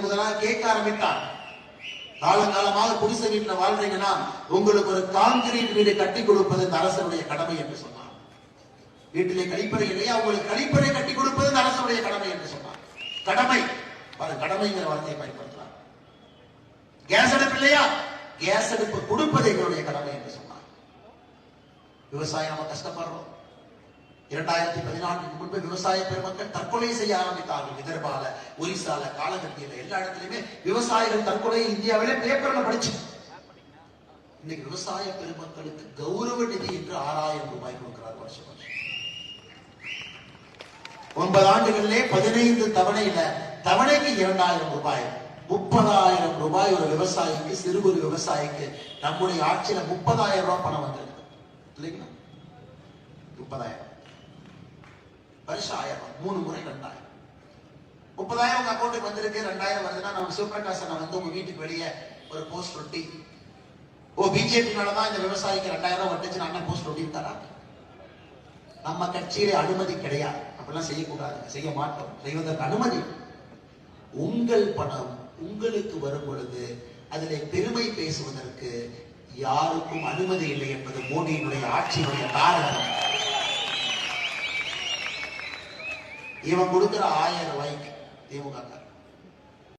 முதலாக கேட்க ஆரம்பித்தான் காலங்காலமாக குடிசை வீட்டுல வாழ்றீங்கன்னா உங்களுக்கு ஒரு காங்கிரீட் வீடு கட்டி கொடுப்பது இந்த அரசனுடைய கடமை என்று சொன்னான் வீட்டிலே கழிப்பறை இல்லையா? உங்களுக்கு கழிப்பறை கட்டி கொடுப்பது இந்த அரசனுடைய கடமை என்று சொன்னான் கடமை பல கடமைங்கிற வார்த்தையை பயன்படுத்தலாம் கேஸ் அடுப்பு இல்லையா? கேஸ் அடுப்பு கொடுப்பது எங்களுடைய கடமை என்று சொன்னார். விவசாயம் நம்ம கஷ்டப்படுறோம். இரண்டாயிரத்தி பதினான்கு முன்பு விவசாய பெருமக்கள் தற்கொலை செய்ய ஆரம்பித்தார்கள். விதர்பால ஒரிசால காலகட்டியில எல்லா இடத்துலயுமே விவசாயிகள் தற்கொலை இந்தியாவிலே பேப்பர்ல படிச்சு. இன்னைக்கு விவசாய பெருமக்களுக்கு கௌரவ நிதி என்று ஆறாயிரம் ரூபாய் கொடுக்கிறார் வருஷம் வருஷம். ஒன்பது ஆண்டுகளிலே பதினைந்து தவணையில தவணைக்கு இரண்டாயிரம் ரூபாய் முப்பதாயிரம் ரூபாய் ஒரு விவசாயிக்கு சிறு குறு விவசாயிக்கு நம்முடைய ஆட்சியில முப்பதாயிரம் ரூபாய் பணம் வந்திருக்கு. இல்லைங்களா? முப்பதாயிரம். வருஷம் ஆயிரம் மூணு முறை ரெண்டாயிரம் முப்பதாயிரம் உங்க அக்கௌண்ட்டுக்கு வந்திருக்கு ரெண்டாயிரம் வருதுன்னா நம்ம சிவபிரகாசனை வந்து உங்க வீட்டுக்கு வெளியே ஒரு போஸ்ட் ஒட்டி ஓ பிஜேபி தான் இந்த விவசாயிக்கு ரெண்டாயிரம் ரூபாய் வட்டுச்சு அண்ணன் போஸ்ட் ஒட்டி தராங்க. நம்ம கட்சியில அனுமதி கிடையாது. அப்படிலாம் செய்யக்கூடாது. செய்ய மாட்டோம். செய்வதற்கு அனுமதி உங்கள் பணம் உங்களுக்கு வரும் பொழுது அதிலே பெருமை பேசுவதற்கு யாருக்கும் அனுமதி இல்லை என்பது மோடியினுடைய ஆட்சியினுடைய காரணம். இவன் கொடுக்குற ஆயிரம் ரூபாய்க்கு திமுக